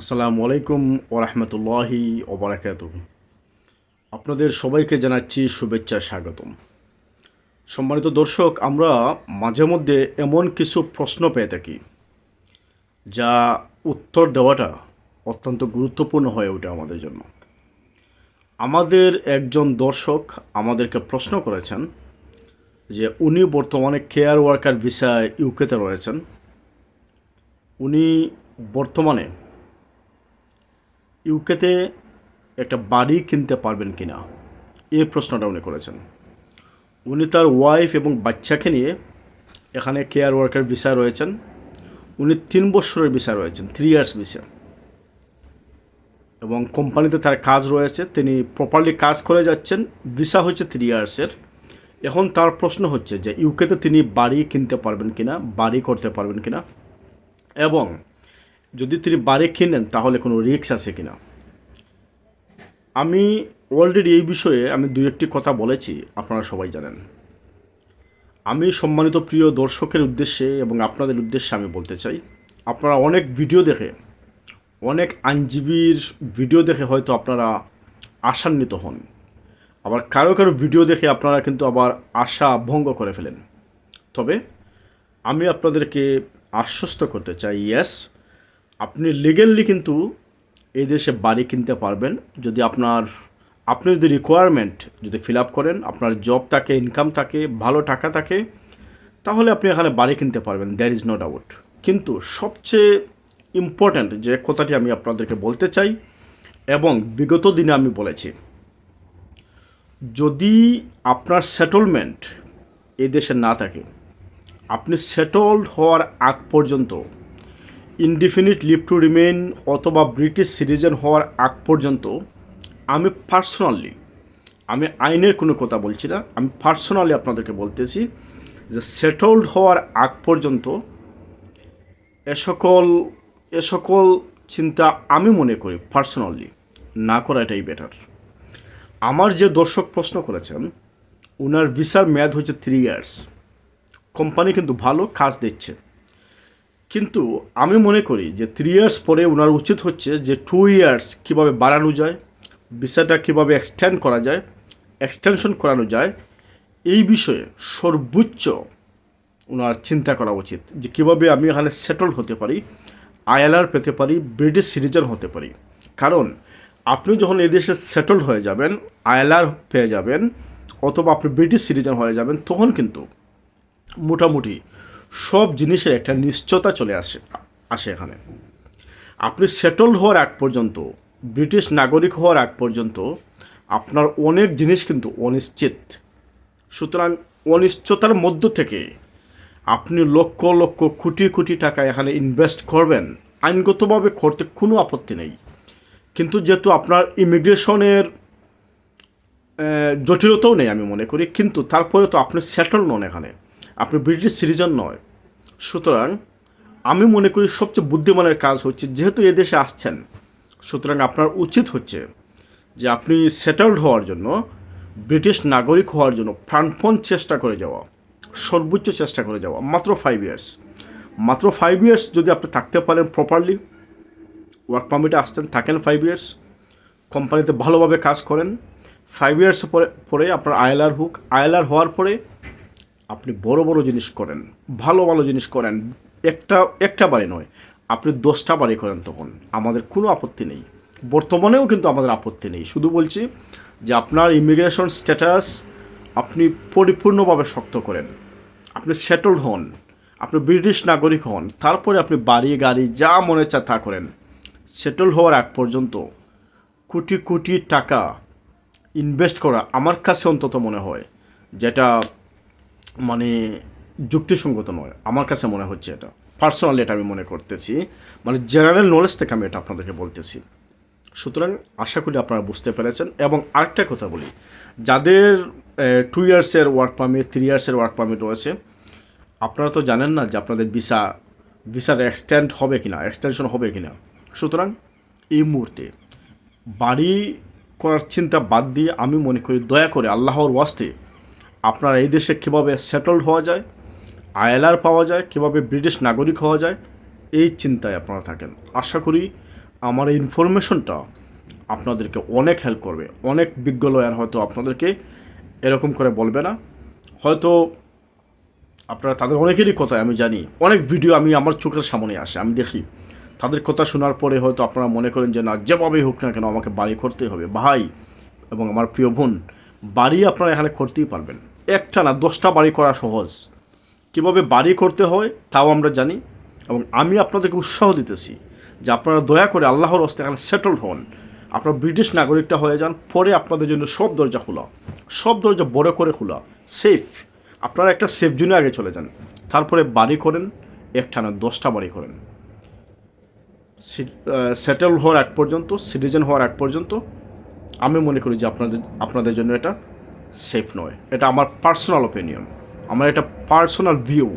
আসসালামু আলাইকুম ওরহমতুল্লাহি ওবরাকাত আপনাদের সবাইকে জানাচ্ছি শুভেচ্ছা স্বাগতম। সম্মানিত দর্শক, আমরা মাঝে মধ্যে এমন কিছু প্রশ্ন পেয়ে থাকি, যা উত্তর দেওয়াটা অত্যন্ত গুরুত্বপূর্ণ হয়ে ওঠে আমাদের জন্য। আমাদের একজন দর্শক আমাদেরকে প্রশ্ন করেছেন যে উনি বর্তমানে কেয়ার ওয়ার্কার ভিসায় ইউকেতে রয়েছেন। উনি বর্তমানে ইউকেতে একটা বাড়ি কিনতে পারবেন কি না এই প্রশ্নটা উনি করেছেন। উনি তার ওয়াইফ এবং বাচ্চাকে নিয়ে এখানে কেয়ার ওয়ার্কার ভিসা রয়েছেন। উনি তিন বছরের ভিসা রয়েছেন থ্রি ইয়ার্স ভিসা এবং কোম্পানিতে তার কাজ রয়েছে, তিনি প্রপারলি কাজ করে যাচ্ছেন ভিসা হচ্ছে থ্রি ইয়ার্সের এখন তার প্রশ্ন হচ্ছে যে, ইউকেতে তিনি বাড়ি কিনতে পারবেন কিনা, বাড়ি করতে পারবেন কিনা? এবং যদি তিনি বাড়ি কিনেন, তাহলে কোনো রিস্ক আছে কিনা? আমি অলরেডি এই বিষয়ে আমি দু একটি কথা বলেছি, আপনারা সবাই জানেন। আমি সম্মানিত প্রিয় দর্শকের উদ্দেশ্যে এবং আপনাদের উদ্দেশ্যে আমি বলতে চাই, আপনারা অনেক ভিডিও দেখে, অনেক আইনজীবীর ভিডিও দেখে হয়তো আপনারা আশান্বিত হন। আবার কারও কারও ভিডিও দেখে আপনারা কিন্তু আবার আশা ভঙ্গ করে ফেলেন। তবে আমি আপনাদেরকে আশ্বস্ত করতে চাই ইয়েস আপনি লিগেললি কিন্তু এই দেশে বাড়ি কিনতে পারবেন। যদি আপনার, আপনি যদি রিকোয়ারমেন্ট যদি ফিল আপ করেন, আপনার জব থাকে ইনকাম থাকে, ভালো টাকা থাকে, তাহলে আপনি এখানে বাড়ি কিনতে পারবেন দ্যার ইজ নো ডাউট কিন্তু সবচেয়ে ইম্পর্ট্যান্ট যে কথাটি আমি আপনাদেরকে বলতে চাই, এবং বিগত দিনে আমি বলেছি, যদি আপনার সেটেলমেন্ট এই দেশে না থাকে, আপনি সেটলড হওয়ার আগ পর্যন্ত ইনডিফিনিট লিভ টু রিমেইন অথবা ব্রিটিশ সিটিজেন হওয়ার আগ পর্যন্ত, আমি পার্সোনালি আমি আইনের কোনো কথা বলছি না, আমি পার্সোনালি আপনাদেরকে বলতেছি যে সেটলড হওয়ার আগ পর্যন্ত এ সকল এ সকল চিন্তা আমি মনে করি পার্সোনালি না করা এটাই বেটার আমার যে দর্শক প্রশ্ন করেছেন ওনার ভিসার মেয়াদ হচ্ছে থ্রি ইয়ার্স কোম্পানি কিন্তু ভালো, কাজ দিচ্ছে। কিন্তু আমি মনে করি যে থ্রি ইয়ার্স পরে ওনার উচিত হচ্ছে যে টু ইয়ার্স কীভাবে বাড়ানো যায় ভিসাটা কীভাবে এক্সটেন্ড করা যায় এক্সটেনশন করানো যায়, এই বিষয়ে সর্বোচ্চ ওনার চিন্তা করা উচিত যে কীভাবে আমি এখানে সেটল হতে পারি আইএলআর পেতে পারি ব্রিটিশ সিটিজেন হতে পারি। কারণ আপনি যখন এই দেশে সেটল হয়ে যাবেন আইএলআর পেয়ে যাবেন, অথবা আপনি ব্রিটিশ সিটিজেন হয়ে যাবেন, তখন কিন্তু মোটামুটি সব জিনিসের একটা নিশ্চয়তা চলে আসে আসে এখানে। আপনি সেটল হওয়ার আগ পর্যন্ত, ব্রিটিশ নাগরিক হওয়ার আগ পর্যন্ত, আপনার অনেক জিনিস কিন্তু অনিশ্চিত। সুতরাং অনিশ্চয়তার মধ্য থেকে আপনি লক্ষ লক্ষ কোটি কোটি টাকা এখানে ইনভেস্ট করবেন। আইনগতভাবে করতে কোনো আপত্তি নেই। কিন্তু যেহেতু আপনার ইমিগ্রেশনের জটিলতাও নেই আমি মনে করি, কিন্তু তারপরে তো আপনি সেটল নন এখানে। আপনি ব্রিটিশ সিটিজেন নয়। সুতরাং আমি মনে করি সবচেয়ে বুদ্ধিমানের কাজ হচ্ছে যেহেতু এদেশে আসছেন, সুতরাং আপনার উচিত হচ্ছে যে আপনি সেটেলড হওয়ার জন্য, ব্রিটিশ নাগরিক হওয়ার জন্য প্রাণপণ চেষ্টা করে যাওয়া, সর্বোচ্চ চেষ্টা করে যাওয়া, মাত্র ফাইভ ইয়ার্স মাত্র ফাইভ ইয়ার্স যদি আপনি থাকতে পারেন প্রপারলি ওয়ার্ক পারমিটে আসতেন, থাকেন ফাইভ ইয়ার্স কোম্পানিতে ভালোভাবে কাজ করেন ফাইভ ইয়ার্স পরে পরে আপনার আইএলআর হুক আইএলআর হওয়ার পরে আপনি বড় বড় জিনিস করেন, ভালো ভালো জিনিস করেন, একটা একটা বাড়ি নয়, আপনি দশটা বাড়ি করেন তখন। আমাদের কোনো আপত্তি নেই। বর্তমানেও কিন্তু আমাদের আপত্তি নেই। শুধু বলছি যে আপনার ইমিগ্রেশন স্ট্যাটাস আপনি পরিপূর্ণভাবে শক্ত করেন। আপনি সেটলড হন, আপনি ব্রিটিশ নাগরিক হন, তারপরে আপনি বাড়ি, গাড়ি, যা মনে চায় তা করেন। সেটল হওয়ার আগ পর্যন্ত কোটি কোটি টাকা ইনভেস্ট করা আমার কাছে অন্তত মনে হয় যেটা মানে যুক্তিসঙ্গত নয়। আমার কাছে মনে হচ্ছে এটা। পার্সোনালি এটা আমি মনে করতেছি। মানে জেনারেল নলেজ থেকে আমি এটা আপনাদেরকে বলতেছি। সুতরাং আশা করি আপনারা বুঝতে পেরেছেন। এবং আরেকটা কথা বলি। যাদের টু ইয়ার্সের ওয়ার্ক পারমিট থ্রি ইয়ার্সের ওয়ার্ক পারমিট রয়েছে, আপনারা তো জানেন না যে আপনাদের ভিসা ভিসার এক্সটেন্ড হবে কি না এক্সটেনশন হবে কি না সুতরাং এই মুহূর্তে বাড়ি করার চিন্তা বাদ দিয়ে আমি মনে করি দয়া করে আল্লাহর ওয়াস্তে আপনার এই দেশে কীভাবে সেটলড হওয়া যায়, আইএলআর পাওয়া যায়, কীভাবে ব্রিটিশ নাগরিক হওয়া যায়, এই চিন্তায় আপনারা থাকেন। আশা করি আমার এই ইনফরমেশনটা আপনাদেরকে অনেক হেল্প করবে। অনেক বিজ্ঞ লয়ার হয়তো আপনাদেরকে এরকম করে বলবে না। হয়তো আপনারা তাদের অনেকেরই কথা আমি জানি। অনেক ভিডিও আমি আমার চোখের সামনে আসে, আমি দেখি। তাদের কথা শোনার পরে হয়তো আপনারা মনে করেন যে, না, যেভাবেই হোক না কেন আমাকে বাড়ি করতে হবে। ভাই এবং আমার প্রিয় বোন, বাড়ি আপনারা এখানে করতেই পারবেন। একটা না, দশটা বাড়ি করা সহজ। কীভাবে বাড়ি করতে হয়, তাও আমরা জানি এবং আমি আপনাদেরকে উৎসাহ দিতেছি যে আপনারা দয়া করে আল্লাহর হস্তে এখানে সেটেল হন। আপনারা ব্রিটিশ নাগরিকটা হয়ে যান, পরে আপনাদের জন্য সব দরজা খোলা। সব দরজা বড় করে খোলা সেফ আপনারা একটা সেফ জোনে আগে চলে যান। তারপরে বাড়ি করেন, একটা না, দশটা বাড়ি করেন। সেটেল হওয়ার এক পর্যন্ত সিটিজেন হওয়ার এক পর্যন্ত, আমি মনে করি যে আপনাদের আপনাদের জন্য এটা সেফ নয়। এটা আমার পার্সোনাল ওপিনিয়ন আমার এটা পার্সোনাল ভিউ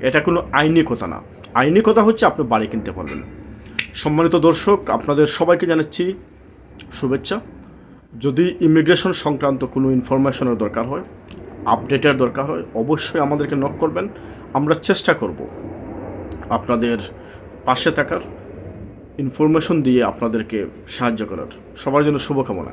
এটা কোনো আইনি কথা না। আইনি কথা হচ্ছে আপনি বাড়ি কিনতে পারবেন। সম্মানিত দর্শক, আপনাদের সবাইকে জানাচ্ছি শুভেচ্ছা। যদি ইমিগ্রেশন সংক্রান্ত কোনো ইনফরমেশনের দরকার হয় আপডেটের দরকার হয়, অবশ্যই আমাদেরকে নক করবেন। আমরা চেষ্টা করব আপনাদের পাশে থাকার ইনফরমেশন দিয়ে আপনাদেরকে সাহায্য করার। সবার জন্য শুভকামনা।